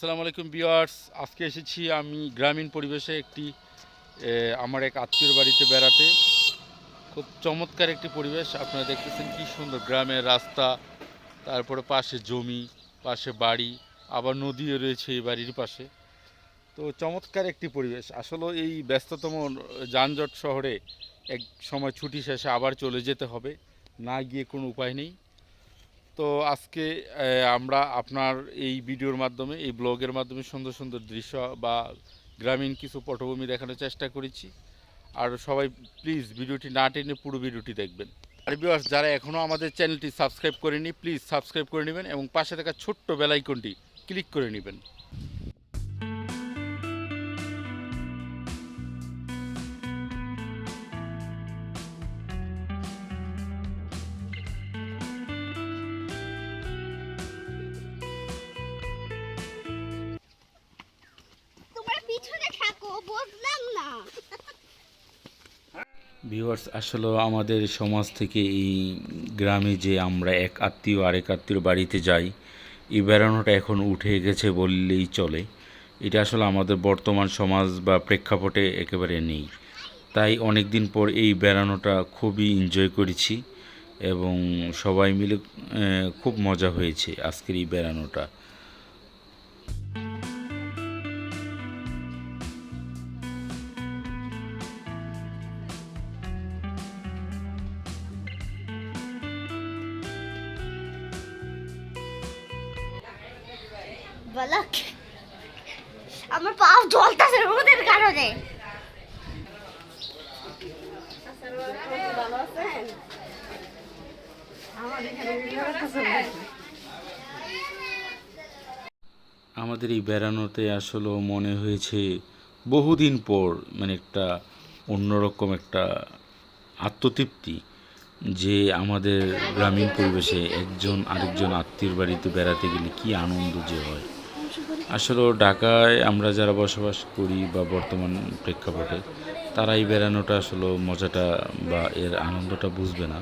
আসসালামু আলাইকুম বিয়ার্স আজকে এসেছি আমি গ্রামীণ পরিবেশে একটি আমার এক আত্মীয় বাড়িতে বেড়াতে। খুব চমৎকার একটি পরিবেশ, আপনারা দেখতেছেন কি সুন্দর গ্রামের রাস্তা, তারপরে পাশে জমি, পাশে বাড়ি, আবার নদীও রয়েছে এই বাড়ির পাশে। তো চমৎকার একটি পরিবেশ। আসলে এই ব্যস্ততম যানজট শহরে এক সময় ছুটি শেষে আবার চলে যেতে হবে, না গিয়ে কোনো উপায় নেই। তো আজকে আমরা আপনার এই ভিডিওর মাধ্যমে, এই ব্লগের মাধ্যমে সুন্দর সুন্দর দৃশ্য বা গ্রামীণ কিছু পটভূমি দেখানোর চেষ্টা করেছি। আর সবাই প্লিজ ভিডিওটি না টেনে পুরো ভিডিওটি দেখবেন। আর বিবাস যারা এখনও আমাদের চ্যানেলটি সাবস্ক্রাইব করেনি প্লিজ সাবস্ক্রাইব করে নেবেন এবং পাশে থাকা ছোট্ট বেলাইকনটি ক্লিক করে নেবেন। ভিউয়ার্স আসলে আমাদের সমাজ থেকে এই গ্রামে যে আমরা এক আত্মীয় আরেক আত্মীয় বাড়িতে যাই, এই বেড়ানোটা এখন উঠে গেছে বললেই চলে। এটা আসলে আমাদের বর্তমান সমাজ বা প্রেক্ষাপটে একেবারে নেই। তাই অনেক দিন পর এই বেড়ানোটা খুবই এনজয় করেছি এবং সবাই মিলে খুব মজা হয়েছে আজকের এই বেড়ানোটা। বলক আমার পা জ্বলতেছে রোদের কারণে। আমাদের এই বেড়ানোতে আসলে মনে হয়েছে, বহুদিন পর মানে একটা অন্যরকম একটা আত্মতৃপ্তি যে আমাদের গ্রামীণ পরিবেশে একজন আরেকজন আত্মীয়র বাড়িতে বেড়াতে গেলে কি আনন্দ যে হয়। আসলে ঢাকায় আমরা যারা বসবাস করি বা বর্তমান প্রেক্ষাপটে, তারাই বেড়ানোটা আসলে মজাটা বা এর আনন্দটা বুঝবে না।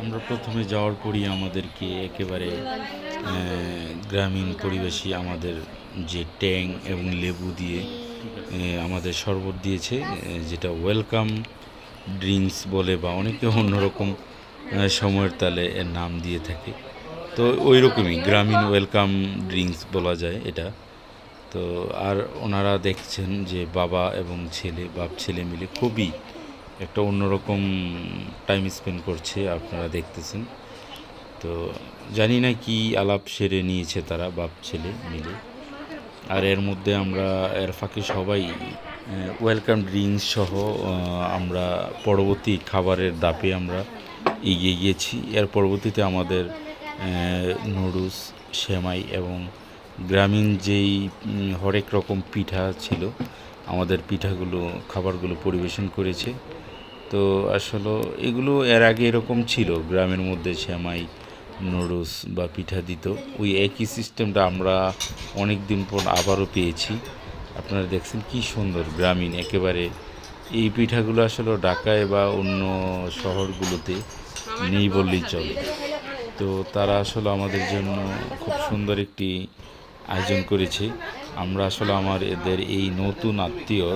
আমরা প্রথমে যাওয়ার পরই আমাদেরকে একেবারে গ্রামীণ পরিবেশী আমাদের যে ট্যাং এবং লেবু দিয়ে আমাদের শরবত দিয়েছে যেটা ওয়েলকাম ড্রিঙ্কস বলে বা অনেকে অন্যরকম সময়ের তালে এর নাম দিয়ে থাকে। তো ওই রকমই গ্রামীণ ওয়েলকাম ড্রিঙ্কস বলা যায় এটা। তো আর ওনারা দেখছেন যে বাবা এবং ছেলে, বাপ ছেলে মিলে খুবই একটা অন্যরকম টাইম স্পেন্ড করছে আপনারা দেখতেছেন। তো জানি না কি আলাপ সেরে নিয়েছে তারা বাপ ছেলে মিলে। আর এর মধ্যে আমরা, এর ফাঁকে সবাই ওয়েলকাম ড্রিঙ্কস সহ আমরা পরবর্তী খাবারের দাপে আমরা এগিয়ে গিয়েছি। এর পরবর্তীতে আমাদের নুডলস সেমাই এবং গ্রামীণ যেই হরেক রকম পিঠা ছিল, আমাদের পিঠাগুলো, খাবারগুলো পরিবেশন করেছে। তো আসলে এগুলো এর আগে এরকম ছিল, গ্রামের মধ্যে সেমাই, নুডলস বা পিঠা দিত। ওই একই সিস্টেমটা আমরা অনেক দিন পর আবারও পেয়েছি। আপনারা দেখছেন কি সুন্দর গ্রামীণ, একেবারে এই পিঠাগুলো আসলে ঢাকায় বা অন্য শহরগুলোতে নেই বললেই চলে। তো তারা আসলে আমাদের জন্য খুব সুন্দর একটি আয়োজন করেছি। আমরা আসলে আমার এদের এই নতুন আত্মীয়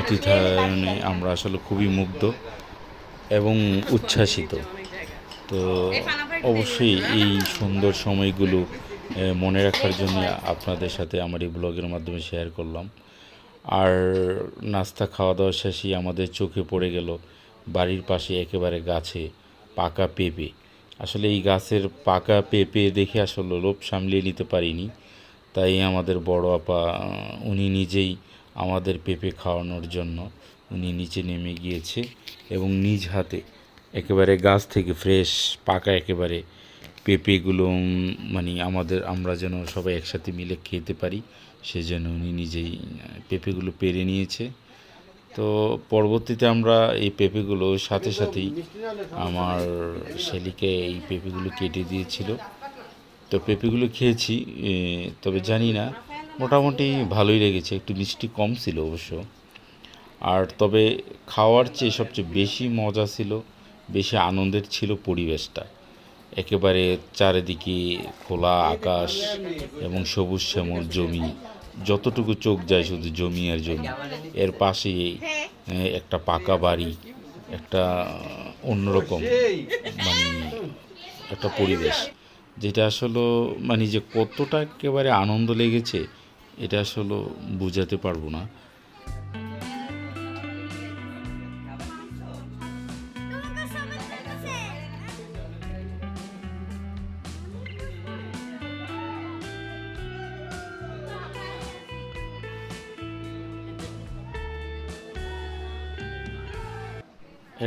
অতিথায়নে আমরা আসলে খুবই মুগ্ধ এবং উচ্ছ্বাসিত। তো অবশ্যই এই সুন্দর সময়গুলো মনে রাখার জন্য আপনাদের সাথে আমার এই ব্লগের মাধ্যমে শেয়ার করলাম। আর নাস্তা খাওয়া দাওয়া শেষেই আমাদের চোখে পড়ে গেল বাড়ির পাশে একেবারে গাছে পাকা পেঁপে। আসলে এই গাছের পাকা পেঁপে দেখে আসলে লোভ সামলিয়ে নিতে পারিনি। তাই আমাদের বড় আপা উনি নিজেই আমাদের পেঁপে খাওয়ানোর জন্য উনি নিচে নেমে গিয়েছে এবং নিজ হাতে একেবারে গাছ থেকে ফ্রেশ পাকা একেবারে পেঁপেগুলো মানে আমাদের, আমরা যেন সবাই একসাথে মিলে খেতে পারি, সেজন্য উনি নিজেই পেঁপেগুলো পেরে নিয়েছে। তো পরবর্তীতে আমরা এই পেঁপেগুলো সাথে সাথেই আমার শেলিকে এই পেঁপেগুলো কেটে দিয়েছিল। তো পেঁপেগুলো খেয়েছি তবে জানি না মোটামুটি ভালোই লেগেছে একটু মিষ্টি কম ছিল অবশ্য। আর তবে খাওয়ার চেয়ে সবচেয়ে বেশি মজা ছিল বেশি আনন্দের ছিল পরিবেশটা। একেবারে চারিদিকে খোলা আকাশ এবং সবুজ শ্যামল জমি যতটুকু চোখ যায় শুধু জমি আর জমি। এর পাশেই এ, একটা পাকা বাড়ি একটা অন্যরকম মানে একটা পরিবেশ। যেটা আসলে মানে যে কতটা একেবারে আনন্দ লেগেছে, এটা আসলে বোঝাতে পারব না।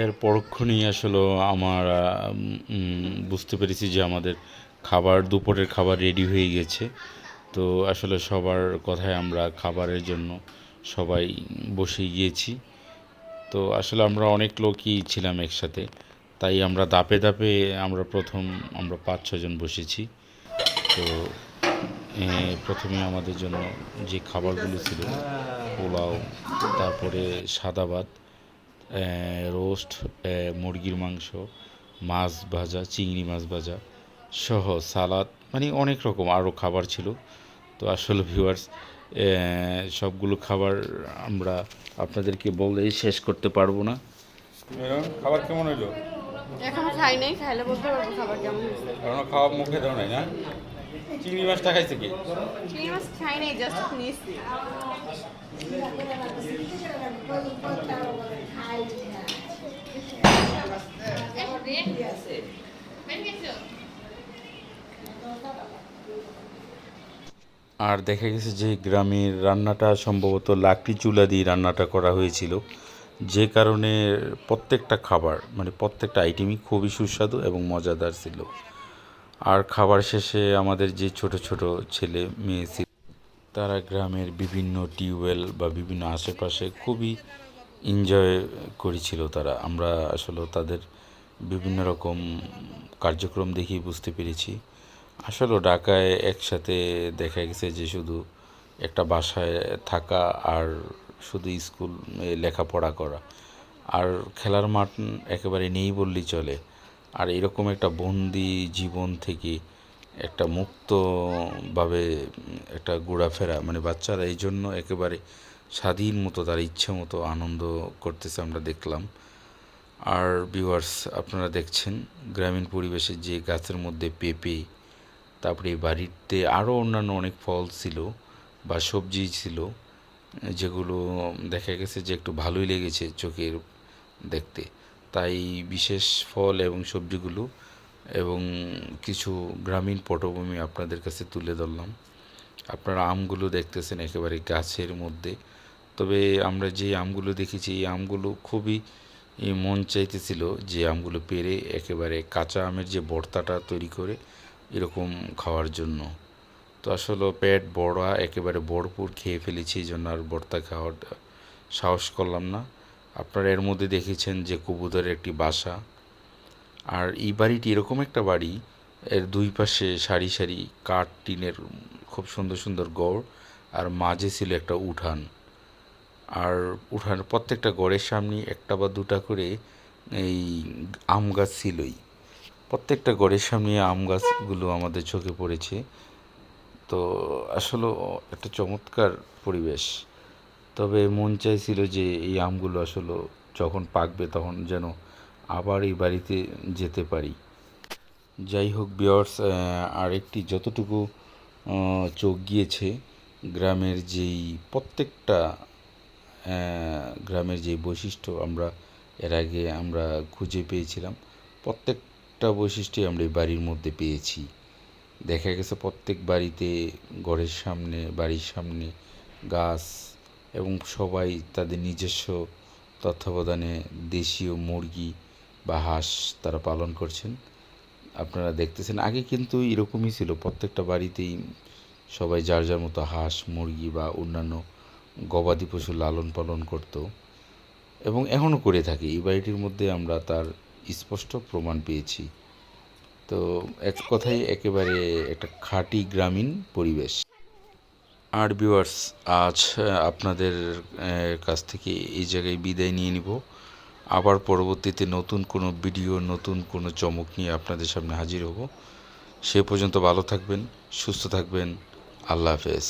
এর পরক্ষণেই আসলে আমার বুঝতে পেরেছি যে আমাদের খাবার, দুপুরের খাবার রেডি হয়ে গেছে। তো আসলে সবার কথায় আমরা খাবারের জন্য সবাই বসে গিয়েছি। তো আসলে আমরা অনেক লোকই ছিলাম একসাথে। তাই আমরা দাপে দাপে আমরা প্রথম আমরা পাঁচ ছজন বসেছি। তো প্রথমে আমাদের জন্য যে খাবারগুলো ছিল, পোলাও, তারপরে সাদা ভাত রোস্ট মুরগির মাংস, মাছ ভাজা, চিংড়ি মাছ ভাজা সহ সালাদ মানে অনেক রকম আরও খাবার ছিল। তো আসলে ভিউয়ার্স সবগুলো খাবার আমরা আপনাদেরকে বলেই শেষ করতে পারব না। খাবার কেমন হইল? এখনও খাই নাই খাইলে বলতে পারব খাবার কেমন হয়েছে। এখনও খাওয়া মুখে দাও নাই না? চিংড়ি মাছটা খাইছে কি? চিংড়ি মাছ খাই নাই জাস্ট নিয়েছি। আর দেখা গেছে যে গ্রামের রান্নাটা সম্ভবত লাকড়ি চুলা দিয়ে রান্নাটা করা হয়েছিল। যে কারণে প্রত্যেকটা খাবার মানে প্রত্যেকটা আইটেমই খুবই সুস্বাদু এবং মজাদার ছিল। আর খাবার শেষে আমাদের যে ছোট ছোট ছেলে মেয়ে ছিল, তারা গ্রামের বিভিন্ন টিউবওয়েল বা বিভিন্ন আশেপাশে খুবই এনজয় করেছিল তারা। আমরা আসলে তাদের বিভিন্ন রকম কার্যক্রম দেখেই বুঝতে পেরেছি। আসলে ঢাকায় একসাথে দেখা গেছে যে শুধু একটা বাসায় থাকা আর শুধু স্কুল লেখাপড়া করা। আর খেলার মাঠ একেবারে নেই বললেই চলে। আর এরকম একটা বন্দি জীবন থেকে একটা মুক্তভাবে একটা ঘোরাফেরা মানে বাচ্চারা এই জন্য একেবারে স্বাধীন মতো তার ইচ্ছে মতো আনন্দ করতেছে আমরা দেখলাম। আর ভিউয়ার্স আপনারা দেখছেন, গ্রামীণ পরিবেশে যে গাছের মধ্যে পেঁপে তারপরে এই বাড়িতে আরও অন্যান্য অনেক ফল ছিল বা সবজি ছিল, যেগুলো দেখা গেছে যে একটু ভালোই লেগেছে চোখের দেখতে। তাই বিশেষ ফল এবং সবজিগুলো এবং কিছু গ্রামীণ পটভূমি আপনাদের কাছে তুলে ধরলাম। আপনারা আমগুলো দেখতেছেন একেবারে গাছের মধ্যে। তবে আমরা যে আমগুলো দেখেছি, এই আমগুলো খুবই মন চাইতেছিল যে আমগুলো পেরে একেবারে কাঁচা আমের যে ভর্তাটা তৈরি করে এরকম খাওয়ার জন্য। তো আসলে পেট বড়া, একেবারে ভরপুর খেয়ে ফেলেছি, এই জন্য আর ভর্তা খাওয়ার সাহস করলাম না। আপনারা এর মধ্যে দেখেছেন যে কবুতরের একটি বাসা। আর এই বাড়িটি এরকম একটা বাড়ি, এর দুই পাশে সারি সারি কাঠ, টিনের খুব সুন্দর সুন্দর গড়, আর মাঝে ছিল একটা উঠান। আর উঠান প্রত্যেকটা গড়ের সামনে একটা বা দুটা করে এই আম গাছ ছিলই। প্রত্যেকটা গড়ের সামনে আম গাছগুলো আমাদের চোখে পড়েছে। তো আসলে একটা চমৎকার পরিবেশ। তবে মন চাইছিল যে এই আমগুলো আসলে যখন পাকবে তখন যেন আবার এই বাড়িতে যেতে পারি। যাই হোক বিয়ার্স আরেকটি যতটুকু চোখ গিয়েছে, গ্রামের যেই প্রত্যেকটা গ্রামের যে বৈশিষ্ট্য আমরা এর আগে আমরা খুঁজে পেয়েছিলাম প্রত্যেকটা বৈশিষ্ট্যই আমরা এই বাড়ির মধ্যে পেয়েছি। দেখা গেছে প্রত্যেক বাড়িতে ঘরের সামনে, বাড়ির সামনে গাছ এবং সবাই তাদের নিজস্ব তত্ত্বাবধানে দেশীয় মুরগি বা হাঁস তারা পালন করছেন। আপনারা দেখতেছেন, আগে কিন্তু এরকমই ছিল। প্রত্যেকটা বাড়িতেই সবাই যার যার মতো হাঁস, মুরগি বা অন্যান্য গবাদি পশু লালন পালন করত এবং এখনও করে থাকে। এই বাড়িটির মধ্যে আমরা তার স্পষ্ট প্রমাণ পেয়েছি। তো এক কথায় একেবারে একটা খাঁটি গ্রামীণ পরিবেশ। আর ভিউয়ার্স আজ আপনাদের কাছ থেকে এই জায়গায় বিদায় নিয়ে নিব। আবার পরবর্তীতে নতুন কোনো ভিডিও, নতুন কোনো চমক নিয়ে আপনাদের সামনে হাজির হব। সে পর্যন্ত ভালো থাকবেন, সুস্থ থাকবেন। আল্লাহ হাফেজ।